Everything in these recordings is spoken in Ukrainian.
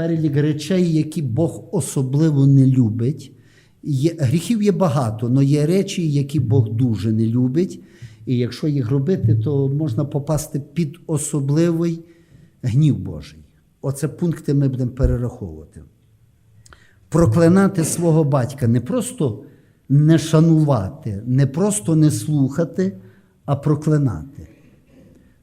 перелік речей, які Бог особливо не любить. Є, гріхів є багато, але є речі, які Бог дуже не любить. І якщо їх робити, то можна попасти під особливий гнів Божий. Оце пункти ми будемо перераховувати. Проклинати свого батька не просто не шанувати, не просто не слухати, а проклинати.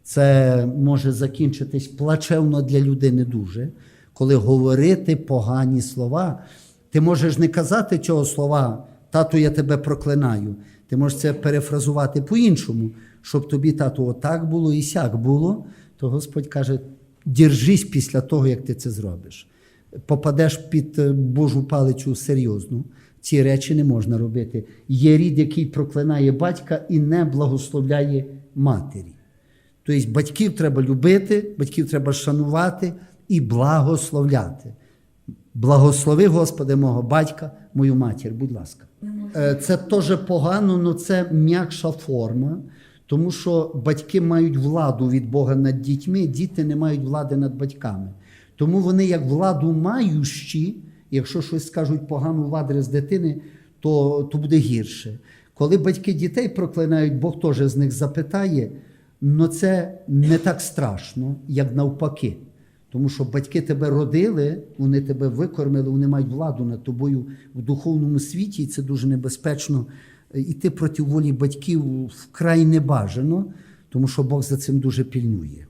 Це може закінчитись плачевно для людини дуже, коли говорити погані слова. Ти можеш не казати цього слова, тату, я тебе проклинаю. Ти можеш це перефразувати по-іншому, щоб тобі, тату, отак було і сяк було, то Господь каже: держись після того, як ти це зробиш. Попадеш під е, Божу палицю серйозну. Ці речі не можна робити. Є рід, який проклинає батька і не благословляє матері. Тобто батьків треба любити, батьків треба шанувати і благословляти. Благослови, Господи, мого батька, мою матір, будь ласка. Е, Це теж погано, але це м'якша форма, тому що батьки мають владу від Бога над дітьми, діти не мають влади над батьками. Тому вони, як владу маючі, якщо щось скажуть погано в адрес дитини, то, то буде гірше. Коли батьки дітей проклинають, Бог теж з них запитає, але це не так страшно, як навпаки. Тому що батьки тебе родили, вони тебе викормили, вони мають владу над тобою в духовному світі, і це дуже небезпечно. Іти проти волі батьків вкрай не бажано, тому що Бог за цим дуже пільнує.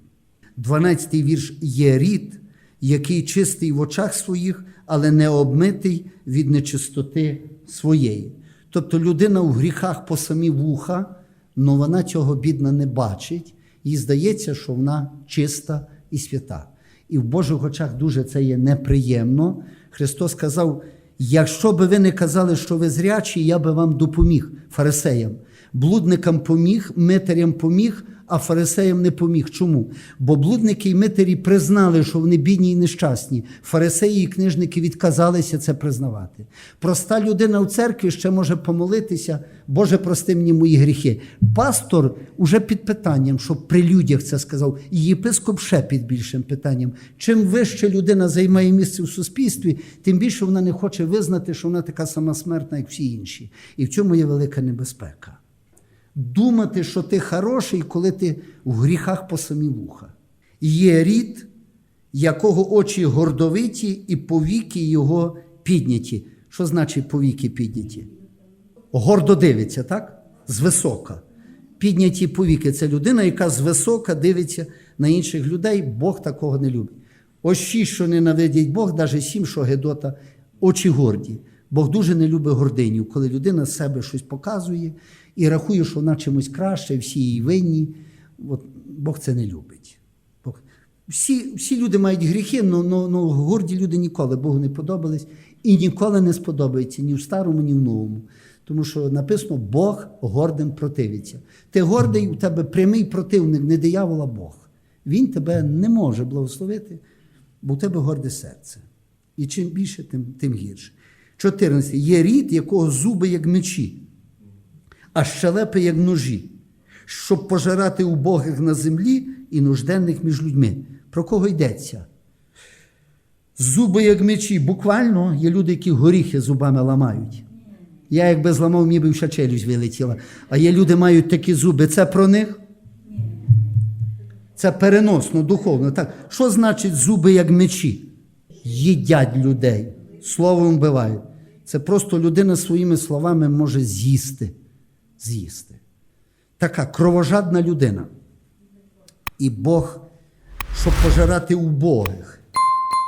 12-й вірш є рід, який чистий в очах своїх, але не обмитий від нечистоти своєї. Тобто людина в гріхах по самі вуха, але вона цього бідна не бачить, їй здається, що вона чиста і свята. І в Божих очах дуже це є неприємно. Христос сказав: якщо би ви не казали, що ви зрячі, я би вам допоміг фарисеям. Блудникам поміг, митарям поміг, а фарисеям не поміг. Чому? Бо блудники і митарі признали, що вони бідні і нещасні. Фарисеї і книжники відказалися це признавати. Проста людина в церкві ще може помолитися, Боже, прости мені мої гріхи. Пастор уже під питанням, щоб при людях це сказав, і єпископ ще під більшим питанням. Чим вище людина займає місце в суспільстві, тим більше вона не хоче визнати, що вона така сама смертна, як всі інші. І в цьому є велика небезпека думати, що ти хороший, коли ти в гріхах по самі вуха. Є рід, якого очі гордовиті, і повіки його підняті. Що значить повіки підняті? Гордо дивиться, так? Звисока. Підняті повіки це людина, яка звисока дивиться на інших людей. Бог такого не любить. Ось шість, що ненавидять Бог, навіть сім, що Гедота, очі горді. Бог дуже не любить гординю, коли людина з себе щось показує і рахує, що вона чимось краще, всі її винні. От, Бог це не любить. Бог... Всі, всі люди мають гріхи, але горді люди ніколи Богу не подобались і ніколи не сподобаються ні в старому, ні в новому. Тому що написано, Бог гордим противиться. Ти гордий, у тебе прямий противник, не диявола Бог. Він тебе не може благословити, бо у тебе горде серце. І чим більше, тим, тим гірше. 14. Є рід, якого зуби, як мечі, а щелепи, як ножі, щоб пожирати убогих на землі і нужденних між людьми. Про кого йдеться? Зуби, як мечі. Буквально є люди, які горіхи зубами ламають. Я, якби зламав, мені би вся челюсть вилетіла. А є люди, мають такі зуби. Це про них? Це переносно, духовно. Так. Що значить зуби, як мечі? Їдять людей, словом вбивають. Це просто людина своїми словами може з'їсти. З'їсти. Така кровожадна людина. І Бог, щоб пожирати убогих,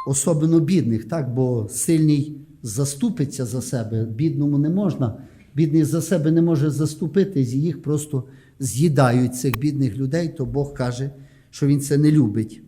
особливо бідних, так? бо сильний заступиться за себе, бідному не можна. Бідний за себе не може заступитись, і їх просто з'їдають цих бідних людей, то Бог каже, що він це не любить.